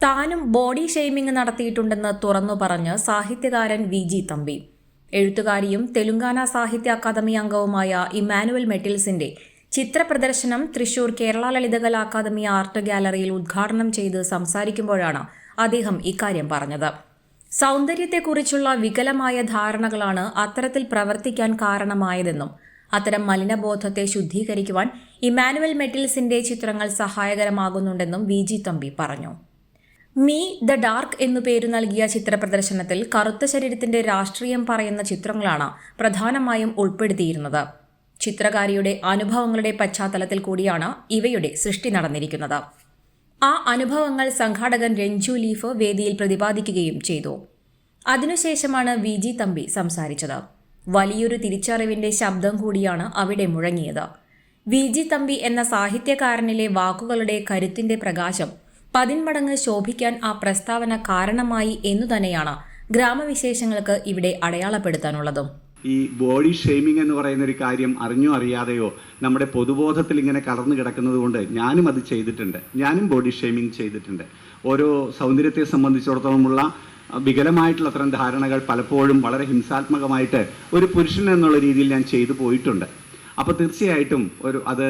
താനും body shaming നടത്തിയിട്ടുണ്ടെന്ന് തുറന്നു പറഞ്ഞ് സാഹിത്യകാരൻ വി ജി തമ്പി. എഴുത്തുകാരിയും തെലുങ്കാന സാഹിത്യ അക്കാദമി അംഗവുമായ ഇമാനുവൽ മെറ്റിൽസിന്റെ ചിത്രപ്രദർശനം തൃശൂർ കേരള ലളിതകലാ അക്കാദമി ആർട്ട് ഗാലറിയിൽ ഉദ്ഘാടനം ചെയ്ത് സംസാരിക്കുമ്പോഴാണ് അദ്ദേഹം ഇക്കാര്യം പറഞ്ഞത്. സൗന്ദര്യത്തെക്കുറിച്ചുള്ള വികലമായ ധാരണകളാണ് അത്തരത്തിൽ പ്രവർത്തിക്കാൻ കാരണമായതെന്നും അത്തരം മലിനബോധത്തെ ശുദ്ധീകരിക്കുവാൻ ഇമാനുവൽ മെറ്റിൽസിന്റെ ചിത്രങ്ങൾ സഹായകരമാകുന്നുണ്ടെന്നും വി ജി തമ്പി പറഞ്ഞു. മീ ദ ഡാർക്ക് എന്നു പേര് നൽകിയ ചിത്രപ്രദർശനത്തിൽ കറുത്ത ശരീരത്തിന്റെ രാഷ്ട്രീയം പറയുന്ന ചിത്രങ്ങളാണ് പ്രധാനമായും ഉൾപ്പെടുത്തിയിരുന്നത്. ചിത്രകാരിയുടെ അനുഭവങ്ങളുടെ പശ്ചാത്തലത്തിൽ കൂടിയാണ് ഇവയുടെ സൃഷ്ടി നടന്നിരിക്കുന്നത്. ആ അനുഭവങ്ങൾ സംഘാടകൻ രഞ്ജു ലീഫ് വേദിയിൽ പ്രതിപാദിക്കുകയും ചെയ്തു. അതിനുശേഷമാണ് വി ജി തമ്പി സംസാരിച്ചത്. വലിയൊരു തിരിച്ചറിവിന്റെ ശബ്ദം കൂടിയാണ് അവിടെ മുഴങ്ങിയത്. വി ജി തമ്പി എന്ന സാഹിത്യകാരനിലെ വാക്കുകളുടെ കരുത്തിന്റെ പ്രകാശം പതിന്മടങ്ങ് ശോഭിക്കാൻ ആ പ്രസ്താവന കാരണമായി എന്നു തന്നെയാണ് ഗ്രാമവിശേഷങ്ങൾക്ക് ഇവിടെ അടയാളപ്പെടുത്താനുള്ളതും. ഈ ബോഡി ഷെയ്മിംഗ് എന്ന് പറയുന്ന ഒരു കാര്യം അറിഞ്ഞോ അറിയാതെയോ നമ്മുടെ പൊതുബോധത്തിൽ ഇങ്ങനെ കടന്നു കിടക്കുന്നത് കൊണ്ട് ഞാനും അത് ചെയ്തിട്ടുണ്ട്. ഞാനും ബോഡി ഷെയ്മിംഗ് ചെയ്തിട്ടുണ്ട്. ഓരോ സൗന്ദര്യത്തെ സംബന്ധിച്ചിടത്തോളമുള്ള വികലമായിട്ടുള്ള അത്തരം ധാരണകൾ പലപ്പോഴും വളരെ ഹിംസാത്മകമായിട്ട് ഒരു പുരുഷൻ എന്നുള്ള രീതിയിൽ ഞാൻ ചെയ്തു പോയിട്ടുണ്ട്. അപ്പോൾ തീർച്ചയായിട്ടും ഒരു അത്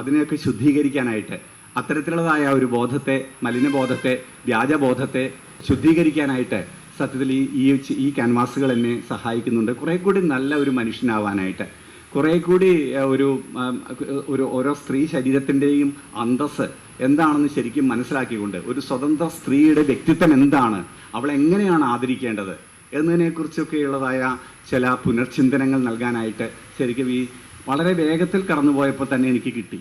അതിനെയൊക്കെ ശുദ്ധീകരിക്കാനായിട്ട് അത്തരത്തിലുള്ളതായ ഒരു ബോധത്തെ മലിനബോധത്തെ വ്യാജബോധത്തെ ശുദ്ധീകരിക്കാനായിട്ട് സത്യത്തിൽ ഈ ഈ ഈ ക്യാൻവാസുകൾ എന്നെ സഹായിക്കുന്നുണ്ട്. കുറേ കൂടി നല്ല ഒരു മനുഷ്യനാവാനായിട്ട്. കുറേ കൂടി ഒരു ഒരു ഓരോ സ്ത്രീ ശരീരത്തിന്റെയും അന്തസ് എന്താണെന്ന് ശരിക്കും മനസ്സിലാക്കിക്കൊണ്ട് ഒരു സ്വതന്ത്ര സ്ത്രീയുടെ വ്യക്തിത്വം എന്താണ് അവൾ എങ്ങനെയാണ് ആദരിക്കേണ്ടത് എന്നതിനെക്കുറിച്ചൊക്കെയുള്ളതായ ചില പുനർചിന്തനങ്ങൾ നൽകാനായിട്ട് ശരിക്കും ഈ വളരെ വേഗത്തിൽ കടന്നുപോയപ്പോൾ തന്നെ എനിക്ക് കിട്ടി.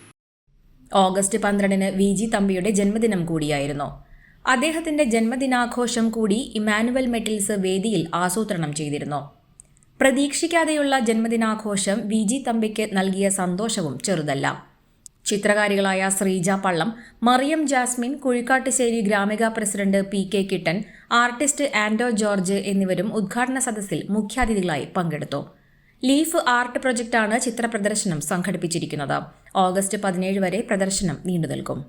ഓഗസ്റ്റ് പന്ത്രണ്ടിന് വി ജി തമ്പിയുടെ ജന്മദിനം കൂടിയായിരുന്നു. അദ്ദേഹത്തിന്റെ ജന്മദിനാഘോഷം കൂടി ഇമാനുവൽ മെറ്റിൽസ് വേദിയിൽ ആസൂത്രണം ചെയ്തിരുന്നു. പ്രതീക്ഷിക്കാതെയുള്ള ജന്മദിനാഘോഷം വി ജി തമ്പിക്ക് നൽകിയ സന്തോഷവും ചെറുതല്ല. ചിത്രകാരികളായ Sreeja Pallam Mariyam Jasmine Kuzhikkattussery Gramika president P K Kittan artist Anto George എന്നിവരും ഉദ്ഘാടന സദസ്സിൽ മുഖ്യാതിഥികളായി പങ്കെടുത്തു. ലീഫ് ആർട്ട് പ്രൊജക്ടാണ് ചിത്രപ്രദർശനം സംഘടിപ്പിച്ചിരിക്കുന്നത്. ഓഗസ്റ്റ് പതിനേഴ് വരെ പ്രദർശനം നീണ്ടു നിൽക്കും.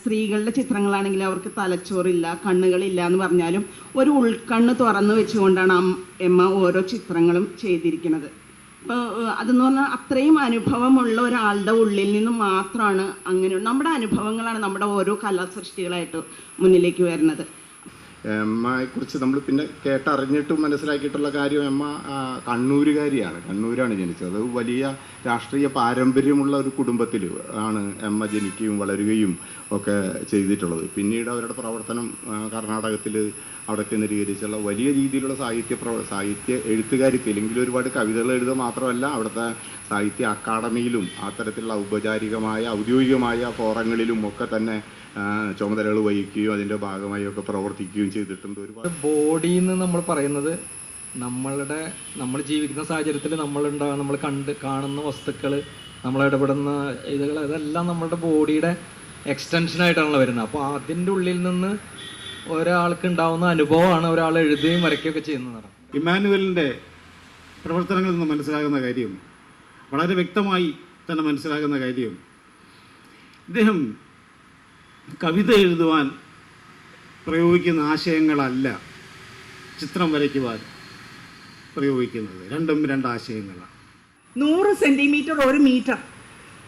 സ്ത്രീകളുടെ ചിത്രങ്ങളാണെങ്കിൽ അവർക്ക് തലച്ചോറില്ല കണ്ണുകളില്ല എന്ന് പറഞ്ഞാലും ഒരു ഉൾക്കണ്ണ് തുറന്നു വെച്ചുകൊണ്ടാണ് എമ്മ ഓരോ ചിത്രങ്ങളും ചെയ്തിരിക്കുന്നത്. അപ്പോൾ അതെന്ന് പറഞ്ഞാൽ അത്രയും അനുഭവമുള്ള ഒരാളുടെ ഉള്ളിൽ നിന്ന് മാത്രമാണ് അങ്ങനെ നമ്മുടെ അനുഭവങ്ങളാണ് നമ്മുടെ ഓരോ കലാസൃഷ്ടികളായിട്ട് മുന്നിലേക്ക് വരുന്നത്. എമ്മയെക്കുറിച്ച് നമ്മൾ പിന്നെ കേട്ടറിഞ്ഞിട്ടും മനസ്സിലാക്കിയിട്ടുള്ള കാര്യം എമ്മ കണ്ണൂരുകാരിയാണ്. കണ്ണൂരാണ് ജനിച്ചത്. വലിയ രാഷ്ട്രീയ പാരമ്പര്യമുള്ള ഒരു കുടുംബത്തിൽ ആണ് എമ്മ ജനിക്കുകയും വളരുകയും ഒക്കെ ചെയ്തിട്ടുള്ളത്. പിന്നീട് അവരുടെ പ്രവർത്തനം കർണാടകത്തിൽ അവിടെ കേന്ദ്രീകരിച്ചുള്ള വലിയ രീതിയിലുള്ള സാഹിത്യ പ്രവ സാഹിത്യ എഴുത്തുകാരി തെലുങ്കിൽ ഒരുപാട് കവിതകൾ എഴുതുക മാത്രമല്ല അവിടുത്തെ സാഹിത്യ അക്കാദമിയിലും അത്തരത്തിലുള്ള ഔപചാരികമായ ഔദ്യോഗികമായ ഫോറങ്ങളിലും ഒക്കെ തന്നെ ചുമതലകൾ വഹിക്കുകയും അതിന്റെ ഭാഗമായി ഒക്കെ പ്രവർത്തിക്കുകയും ചെയ്തിട്ടുണ്ട് ഒരുപാട്. ബോഡി എന്ന് നമ്മൾ പറയുന്നത് നമ്മളുടെ നമ്മൾ ജീവിക്കുന്ന സാഹചര്യത്തിൽ നമ്മളുണ്ടാകുന്ന നമ്മൾ കണ്ട് കാണുന്ന വസ്തുക്കൾ നമ്മൾ ഇടപെടുന്ന ഇതുകൾ ഇതെല്ലാം നമ്മളുടെ ബോഡിയുടെ എക്സ്റ്റൻഷനായിട്ടാണല്ലോ വരുന്നത്. അപ്പോൾ അതിന്റെ ഉള്ളിൽ നിന്ന് ഒരാൾക്ക് ഉണ്ടാവുന്ന അനുഭവമാണ് ഒരാൾ എഴുതുകയും വരയ്ക്കുകയൊക്കെ ചെയ്യുന്നത് ഇമ്മാനുവലിന്റെ പ്രവർത്തനങ്ങളിൽ നിന്ന് മനസ്സിലാകുന്ന കാര്യം വളരെ വ്യക്തമായി തന്നെ മനസ്സിലാകുന്ന കാര്യം ഇദ്ദേഹം കവിത എഴുതുവാൻ പ്രയോഗിക്കുന്ന ആശയങ്ങളല്ല ചിത്രം വരയ്ക്കുവാൻ പ്രയോഗിക്കുന്നത്. രണ്ടും രണ്ട് ആശയങ്ങളാണ്. നൂറ് സെന്റിമീറ്റർ ഒരു മീറ്റർ.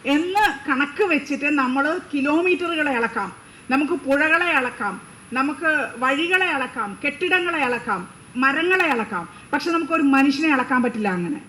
എന്ന് കണക്ക് വെച്ചിട്ട് നമ്മൾ കിലോമീറ്ററുകളെ അളക്കാം. നമുക്ക് പുഴകളെ അളക്കാം. നമുക്ക് വഴികളെ അളക്കാം. കെട്ടിടങ്ങളെ അളക്കാം. മരങ്ങളെ അളക്കാം. പക്ഷെ നമുക്കൊരു മനുഷ്യനെ അളക്കാൻ പറ്റില്ല അങ്ങനെ.